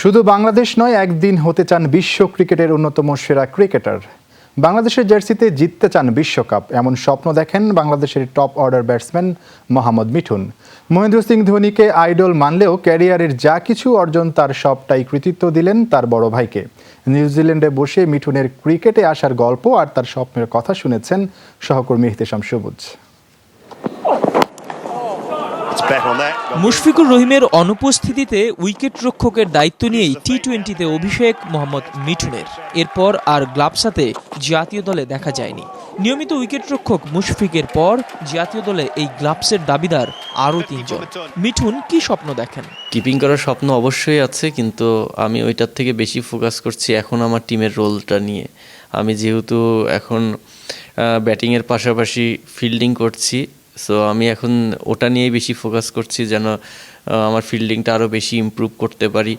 শুধু বাংলাদেশ নয়, একদিন হতে চান বিশ্ব ক্রিকেটের অন্যতম সেরা ক্রিকেটার। বাংলাদেশের জার্সিতে জিততে চান বিশ্বকাপ, এমন স্বপ্ন দেখেন বাংলাদেশের top order batsman Mohammad Mithun. Mahendra Singh ধোনিকে idol মানলেও ক্যারিয়ারের যা কিছু অর্জন তার সবটাই কৃতিত্ব দিলেন তার বড় ভাইকে। নিউজিল্যান্ডে বসে মিঠুনের ক্রিকেটে আসার গল্প আর তার স্বপ্নের কথা শুনেছেন সহকর্মী হিতেশাম সবুজ। মুশফিকুর রহিমের অনুপস্থিতিতে উইকেট রক্ষকের দায়িত্ব নিয়েই টি টোয়েন্টিতে অভিষেক মোহাম্মদ মিঠুনের। এরপর আর গ্লাভসাতে জাতীয় দলে দেখা যায়নি। নিয়মিত উইকেট রক্ষক মুশফিকের পর জাতীয় দলে এই গ্লাভসের দাবিদার আরও তিনজন। মিঠুন কি স্বপ্ন দেখেন? কিপিং করার স্বপ্ন অবশ্যই আছে কিন্তু আমি ওইটার থেকে বেশি ফোকাস করছি এখন আমার টিমের রোলটা নিয়ে। আমি যেহেতু এখন ব্যাটিংয়ের পাশাপাশি ফিল্ডিং করছি সো আমি এখন ওটা নিয়েই বেশি ফোকাস করছি যেন আমার ফিল্ডিংটা আরও বেশি ইমপ্রুভ করতে পারি।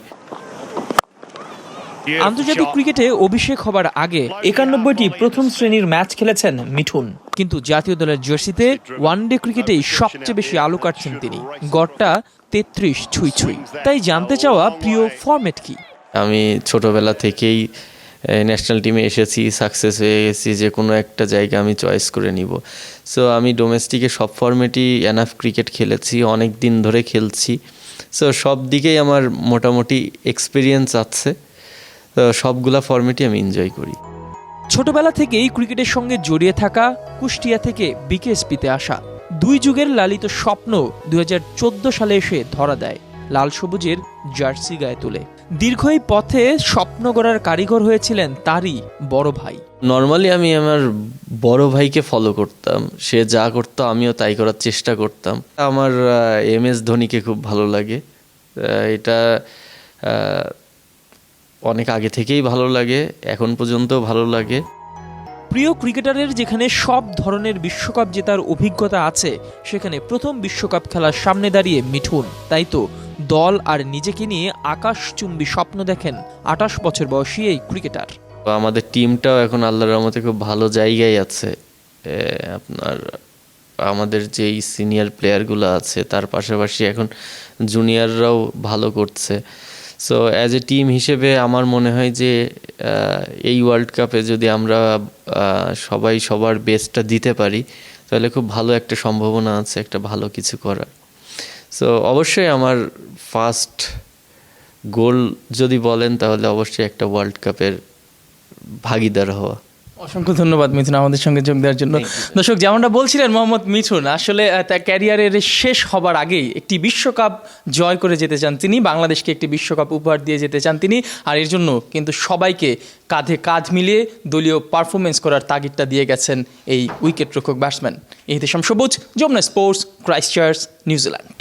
আন্তর্জাতিক ক্রিকেটে অভিষেক হবার আগে একানব্বইটি প্রথম শ্রেণির ম্যাচ খেলেছেন মিঠুন। কিন্তু জাতীয় দলের জার্সিতে ওয়ানডে ক্রিকেটেই সবচেয়ে বেশি আলো কাটছেন তিনি। গড়টা তেত্রিশ ছুঁই ছুঁই। তাই জানতে চাওয়া প্রিয় ফরম্যাট কি? আমি ছোটবেলা থেকেই ন্যাশনাল টিমে এসেছি সাকসেস হয়ে গেছি, যে কোনো একটা জায়গা আমি চয়েস করে নিব। সো আমি ডোমেস্টিকে সব ফর্মেটই এনাফ ক্রিকেট খেলেছি, অনেক দিন ধরে খেলছি। সো সব দিকেই আমার মোটামুটি এক্সপিরিয়েন্স আছে। তো সবগুলা ফর্মেটই আমি এনজয় করি। ছোটবেলা থেকেই ক্রিকেটের সঙ্গে জড়িয়ে থাকা কুষ্টিয়া থেকে বিকেএসপিতে আসা দুই যুগের লালিত স্বপ্ন দু হাজার চোদ্দ সালে এসে ধরা দেয়। লাল সবুজের জার্সি গায়ে তুলে। দীর্ঘ এই পথে স্বপ্ন গড়ার কারিগর হয়েছিলেন তারই বড় ভাই। নর্মালি আমি আমার বড় ভাইকে ফলো করতাম। সে যা করতো আমিও তাই করার চেষ্টা করতাম। আমার এম এস ধোনিকে খুব ভালো লাগে। এটা অনেক আগে থেকেই ভালো লাগে। এখন পর্যন্ত ভালো লাগে। প্রিয় ক্রিকেটারের যেখানে সব ধরনের বিশ্বকাপ জেতার অভিজ্ঞতা আছে, সেখানে প্রথম বিশ্বকাপ খেলার সামনে দাঁড়িয়ে মিঠুন। তাই তো, দল আর নিজেকে নিয়ে আকাশচুম্বী স্বপ্ন দেখেন আটাশ বছর বয়সী এই ক্রিকেটার। আমাদের টিমটাও এখন আল্লাহর রহমতে খুব ভালো জায়গায় আছে। আপনার, আমাদের যেই সিনিয়র প্লেয়ারগুলো আছে, তার পাশাপাশি এখন জুনিয়ররাও ভালো করছে। সো অ্যাজ এ টিম হিসেবে আমার মনে হয় যে এই ওয়ার্ল্ড কাপে যদি আমরা সবাই সবার বেস্টটা দিতে পারি, তাহলে খুব ভালো একটা সম্ভাবনা আছে, একটা ভালো কিছু করার। সো অবশ্যই আমার ফার্স্ট গোল যদি বলেন, তাহলে অবশ্যই একটা ওয়ার্ল্ড কাপের ভাগিদার হওয়া। অসংখ্য ধন্যবাদ মিথুন আমাদের সঙ্গে যোগ দেওয়ার জন্য। দর্শক যেমনটা বলছিলেন মোহাম্মদ মিথুন আসলে তার ক্যারিয়ারের শেষ হবার আগেই একটি বিশ্বকাপ জয় করে যেতে চান তিনি বাংলাদেশকে একটি বিশ্বকাপ উপহার দিয়ে যেতে চান তিনি আর এর জন্য কিন্তু সবাইকে কাঁধে কাঁধ মিলিয়ে দলীয় পারফরমেন্স করার তাগিদটা দিয়ে গেছেন এই উইকেট রক্ষক ব্যাটসম্যান। এই দেশম সবুজ Jamuna sports Christchurch New Zealand.